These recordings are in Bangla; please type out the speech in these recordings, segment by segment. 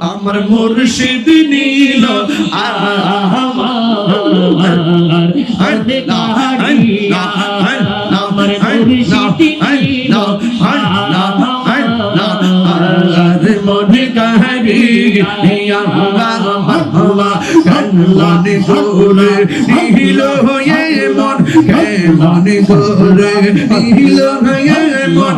আমার মুর্শিদ নীল আমার মনে কারিয়া মনে করে নীল হয়ে মন মনে করে নীল হয়ে মন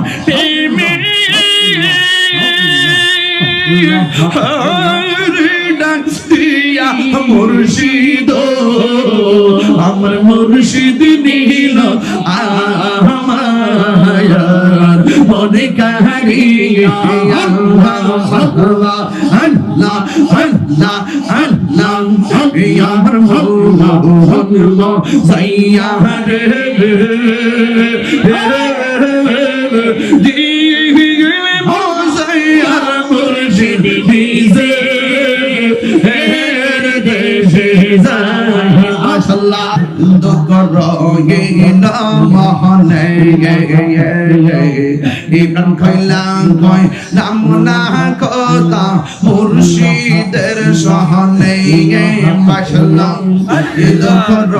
মুর্শিদ আমার মুর্শিদ নীল আমার মনে কারি আল্লাহ দিছে হের দেশে যায়। মাশাআল্লাহ। দুকর গেলা মহনে ইবন খৈলা কই নামনা কথা মুর্শিদের সহনে মাশাআল্লাহ। দুকর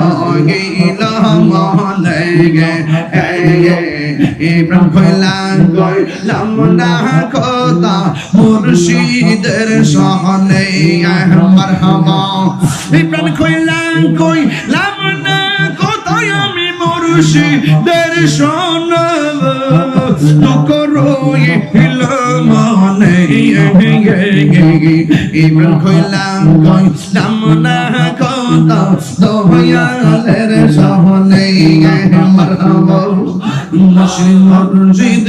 গেলা মহনে ইবন খৈলা কই নামনা কথা মুর্শিদের সহনে মারহাবা। ইবন কইলাম কই লামনা কোথায় আমি মুর্শিদের শোনাব করো মনে ইবন কইলাম কই লামনা কথা দয়ালের শোনে মারহাবা। মুর্শিদ মুর্শিদ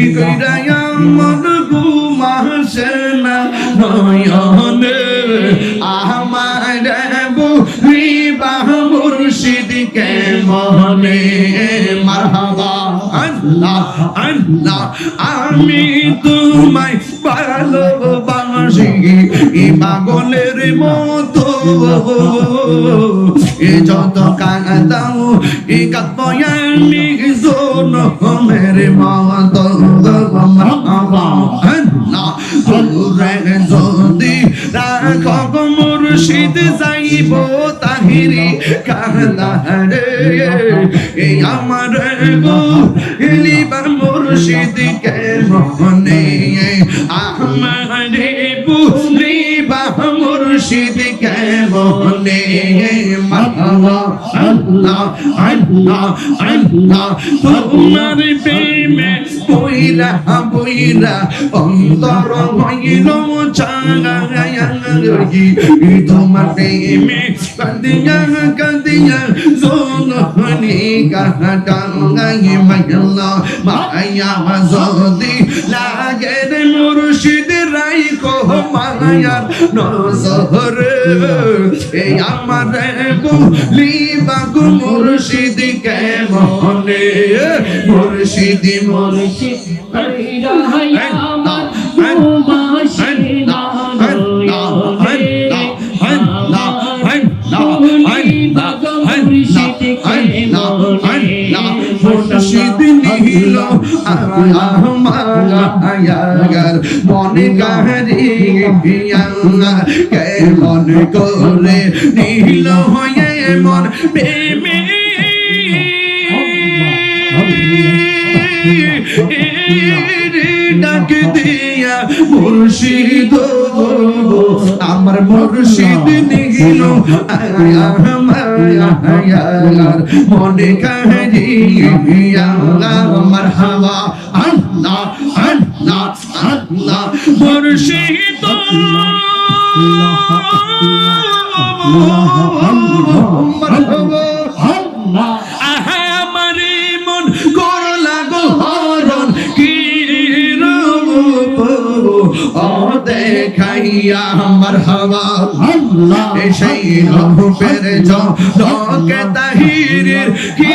ই কইরা মন ঘুমাসে না নয়নে। আমার বুড়িবা মুর্শিদ কে মনে মারহাবা। আল্লাহ আল্লাহ আমি তোমায় ভালোবাসি পাগলের মতো এ যত কাঁদাও এ কাঁদবো আমি জোন মেরে মতো যদি রাখো মুর্শিদ যাইব তাহিরি এই আমার গো লিবা মুর্শিদ কে মনে আমারে মুর্শিদ কে মনে মাল্লাহ আল্লাহ আল্লাহ আল্লাহ। তোমার প্রেমে বইরা বইরা, অন্তর হইল চাঙ্গায়াঙ্গি তোমার প্রেমে কান্দিয়া কান্দিয়া জোনহনি কাহাটাঙ্গাই মাইলা। মায়া মায়ার নজর এই আমার বলি বাগু মুর্শিদ কে মনে মুর্শিদ মুর্শিদ নীল আমার মনে গাহারি কে মন করে নীল হয়ে মন প্রেমে ডাক দিয়া মুর্শিদ আমার মুর্শিদ নিল আমার মনে কাহি আমার হাওয়া আল্লাহ আল্লাহ আল্লাহ মুর্শিদ আহা আমারে মন করলা গো হরণ কি রূপ? ও দেখাইয়া আমার হাওয়া। সেই রূপের কি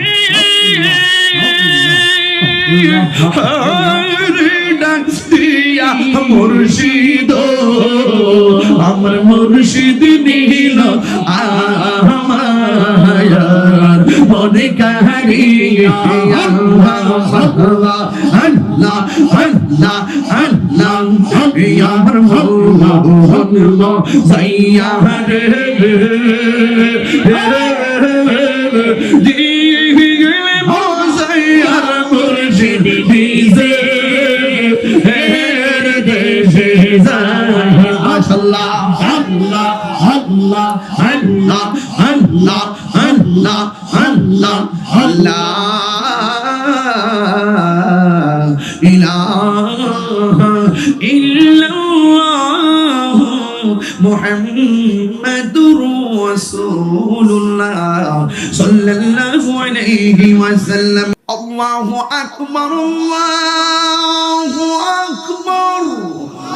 ডাক দিয়া মুর্শিদ আমার মুর্শিদ নীল আমার মনে কারি আল্লাহ আল্লাহ আল্লাহ আল্লাহ আল্লাহ সাইয়া রে যায় আল্লাহ আল্লাহ আল্লাহ আল্লাহ আল্লাহ আল্লাহ আল্লাহ আল্লাহ ইলাহা ইল্লাল্লাহ মুহাম্মাদুর রাসূলুল্লাহ সাল্লাল্লাহু আলাইহি ওয়াসাল্লাম আল্লাহু আকবার আল্লাহু আকবার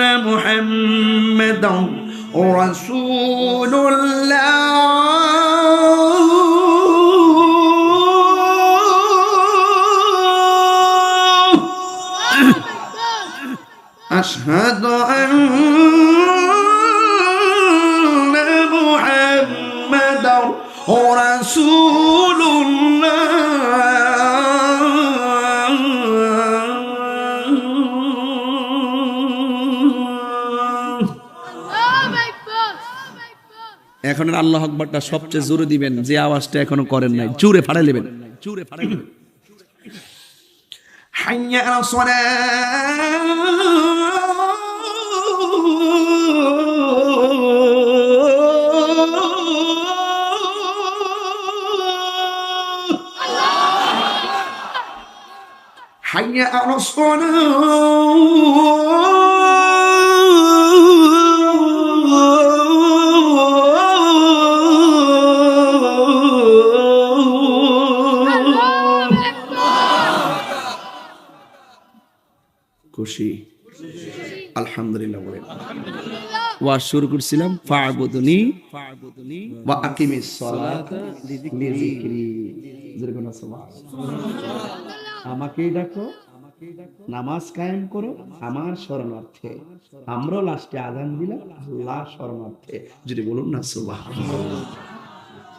محمدا رسول الله. أشهد أن এখন আল্লাহ আকবরটা সবচেয়ে জোরে দিবেন যে আওয়াজটা এখনো করেন নাই জোরে ফাড়াই নেবেন জোরে ফাড়াই নেবেন حي على الصلاة حي على الصلاة খুশি। আলহামদুলিল্লাহ বলেন ওয়াজ শুরু করছিলাম ওয়া আকিমিস সালাতা লিযিকরি। আমাকেই ডাকো, নামাজ কায়েম করো, আমার শরণার্থে। আমরাও লাস্টে আজান দিলাম আল্লাহ শরণার্থে। যদি বলুন না সুবহানাল্লাহ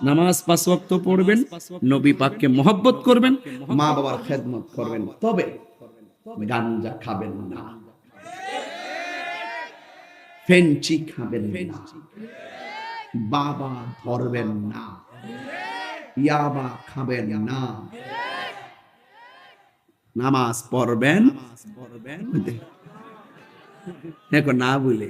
নামাজ পাঁচ ওয়াক্ত পড়বেন, নবী পাককে মহব্বত করবেন মা বাবার খেদমত করবেন। তবে গাঞ্জা খাবেন না। ফেঞ্চি খাবেন না। বাবা ধরবেন না। ইয়াবা খাবেন না। নামাজ পড়বেন। দেখো না বলে।